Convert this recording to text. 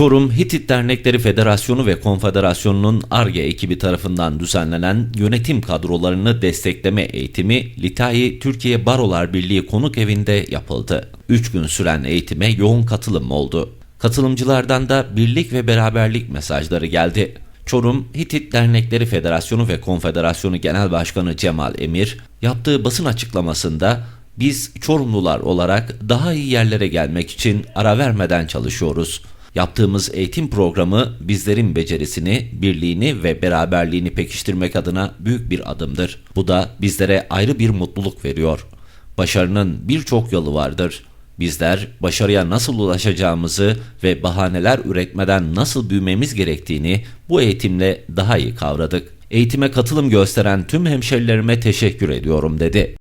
Çorum Hitit Dernekleri Federasyonu ve Konfederasyonu'nun ARGE ekibi tarafından düzenlenen yönetim kadrolarını destekleme eğitimi Litayi Türkiye Barolar Birliği konuk evinde yapıldı. 3 gün süren eğitime yoğun katılım oldu. Katılımcılardan da birlik ve beraberlik mesajları geldi. Çorum Hitit Dernekleri Federasyonu ve Konfederasyonu Genel Başkanı Cemal Emir yaptığı basın açıklamasında biz Çorumlular olarak daha iyi yerlere gelmek için ara vermeden çalışıyoruz. Yaptığımız eğitim programı bizlerin becerisini, birliğini ve beraberliğini pekiştirmek adına büyük bir adımdır. Bu da bizlere ayrı bir mutluluk veriyor. Başarının birçok yolu vardır. Bizler başarıya nasıl ulaşacağımızı ve bahaneler üretmeden nasıl büyümemiz gerektiğini bu eğitimle daha iyi kavradık. Eğitime katılım gösteren tüm hemşerilerime teşekkür ediyorum dedi.